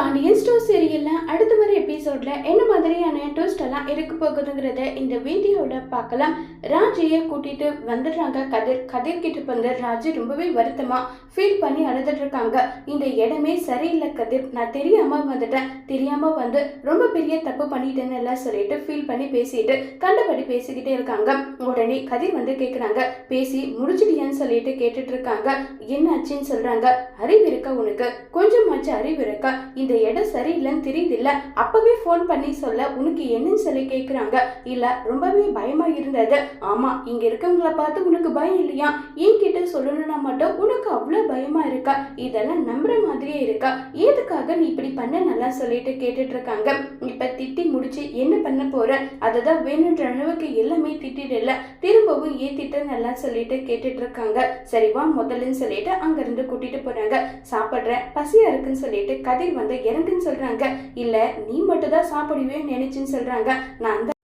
Pandian store சீரியலில் அடுத்த வர எபிசோடில் என்ன மாதிரியான ட்விஸ்ட் எல்லாம் இருக்க போகுதுங்கிறத இந்த வீடியோவில் பார்க்கலாம். ராஜியை கூட்டிகிட்டு வந்துடுறாங்க. கதிர் கதிர் கிட்ட வந்து ராஜி ரொம்பவே வருத்தமாக ஃபீல் பண்ணி அழுதுட்டு இருக்காங்க. இந்த இடமே சரியில்லை கதிர். நான் தெரியாமல் வந்துட்டேன். தெரியாமல் வந்து ரொம்ப பெரிய தப்பு பண்ணிட்டேன்னு எல்லாம் சொல்லிட்டு ஃபீல் பண்ணி பேசிட்டு கண்டபடி பேசிக்கிட்டே இருக்காங்க. உடனே கதிர் வந்து கேட்குறாங்க பேசி முடிச்சிட்டியான்னு சொல்லிட்டு கேட்டுட்டு இருக்காங்க. என்ன ஆச்சுன்னு அறிவு இருக்கா உனக்கு? கொஞ்சமாச்சு அறிவு இருக்கா? இந்த இந்த இடம் சரியில்லைன்னு தெரியுது இல்ல அப்பவே ஃபோன் பண்ணி சொல்ல உனக்கு என்னன்னு சொல்லி கேட்குறாங்க இல்லை ரொம்பவே பயமா இருந்தது. ஆமா இங்க இருக்கவங்கள பார்த்து உனக்கு பயம் இல்லையா? என்கிட்ட சொல்லணும்னா மட்டும் உனக்கு அவ்வளவு பயமா இருக்கா? இதெல்லாம் நம்புற மாதிரியே இருக்கா? எதுக்காக நீ இப்படி பண்ண? நல்லா சொல்லிட்டு கேட்டுட்டு இருக்காங்க இப்ப திட்டி முடிச்சு என்ன பண்ண போற? அதுதான் வேணுன்ற அளவுக்கு எல்லாமே திட்டிடல திரும்பவும் ஏ திட்ட நல்லா சொல்லிட்டு கேட்டுட்டு இருக்காங்க சரிவா முதல்லன்னு சொல்லிட்டு அங்க இருந்து கூட்டிட்டு போறாங்க. சாப்பிடுற பசியா இருக்குன்னு சொல்லிட்டு கதிர் வந்து இறங்குன்னு சொல்றாங்க. இல்ல நீ மட்டும் தான் சாப்பிடுவேன்னு நினைச்சுன்னு சொல்றாங்க. நான் அந்த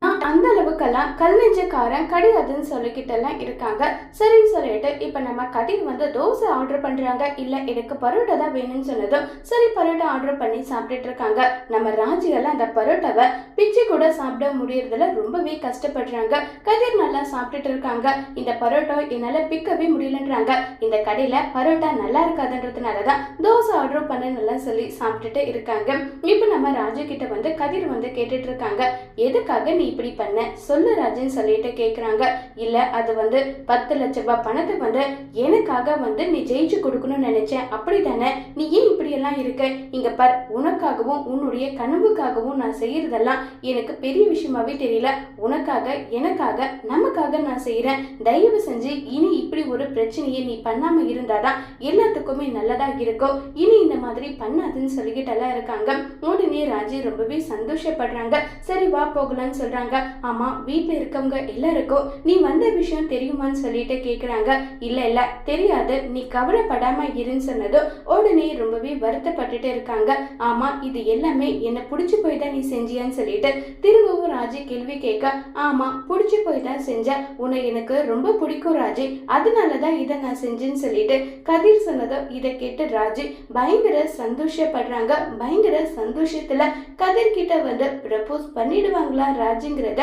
இப்பெல்லாம் அந்த கல் நெஞ்சக்காரன் கிடையாதுன்னு சொல்லிக்கிட்டெல்லாம் இருக்காங்க. சரின்னு சொல்லிட்டு இப்போ நம்ம கதிர் வந்து தோசை ஆர்டர் பண்ணுறாங்க இல்லை எனக்கு பரோட்டா தான் வேணும்னு சொன்னதும் சரி பரோட்டா ஆர்டர் பண்ணி சாப்பிட்டுட்டு இருக்காங்க. நம்ம ராஜியெல்லாம் அந்த பரோட்டாவை பிச்சு கூட சாப்பிட முடியறதுல ரொம்பவே கஷ்டப்படுறாங்க. கதிர் நல்லா சாப்பிட்டுட்டு இருக்காங்க. இந்த பரோட்டா என்னால் பிக்கவே முடியலன்றாங்க. இந்த கடையில் பரோட்டா நல்லா இருக்காதுன்றதுனால தான் தோசை ஆர்டர் பண்ண நல்லா சொல்லி சாப்பிட்டுட்டு இருக்காங்க. இப்போ நம்ம ராஜு கிட்ட வந்து கதிர் வந்து கேட்டுட்டு இருக்காங்க. எதுக்காக நீ இப்படி பண்ண? சொல்லு. ராஜன் சொல்லிட்டு கேக்குறாங்க. இல்ல அது வந்து பத்து லட்ச ரூபாய் பணத்தை வந்து எனக்காக வந்து நீ ஜெயிச்சு கொடுக்கணும்னு நினைச்சேன். அப்படிதானே நீ ஏன் இப்படி எல்லாம் இருக்க? இங்க பார் உனக்காகவும் உன்னுடைய கனவுக்காகவும் நான் செய்யறதெல்லாம் எனக்கு பெரிய விஷயமாவே தெரியல. உனக்காக எனக்காக நமக்காக நான் செய்யறேன் தயவு செஞ்சு இனி இப்படி ஒரு பிரச்சனையை நீ பண்ணாம இருந்தாதான் எல்லாத்துக்குமே நல்லதா இருக்கும் இனி இந்த மாதிரி பண்ணாதுன்னு சொல்லிக்கிட்டு எல்லாம் இருக்காங்க. உடனே ராஜி ரொம்பவே சந்தோஷப்படுறாங்க. சரி வா போகலான்னு சொல்றாங்க. ஆமா வீட்டில் இருக்கவங்க எல்லாருக்கும் நீ வந்த விஷயம் தெரியுமான்னு சொல்லிட்டு கேட்குறாங்க இல்லை இல்லை தெரியாது. நீ கவலைப்படாமல் இருன்னு சொன்னதும் உடனே ரொம்பவே வருத்தப்பட்டுட்டு இருக்காங்க. ஆமாம் இது எல்லாமே என்னை பிடிச்சி போய் தான் நீ செஞ்சியான்னு சொல்லிட்டு திரும்பவும் ராஜி கேள்வி கேட்க ஆமாம் பிடிச்சி போய் தான் செஞ்ச உன்னை எனக்கு ரொம்ப பிடிக்கும் ராஜி. அதனாலதான் இதை நான் செஞ்சேன்னு சொல்லிட்டு கதிர் சொன்னதும் இதை கேட்டு ராஜி பயங்கர சந்தோஷப்படுறாங்க. பயங்கர சந்தோஷத்தில் கதிர்கிட்ட வந்து ப்ரப்போஸ் பண்ணிடுவாங்களா ராஜுங்கிறத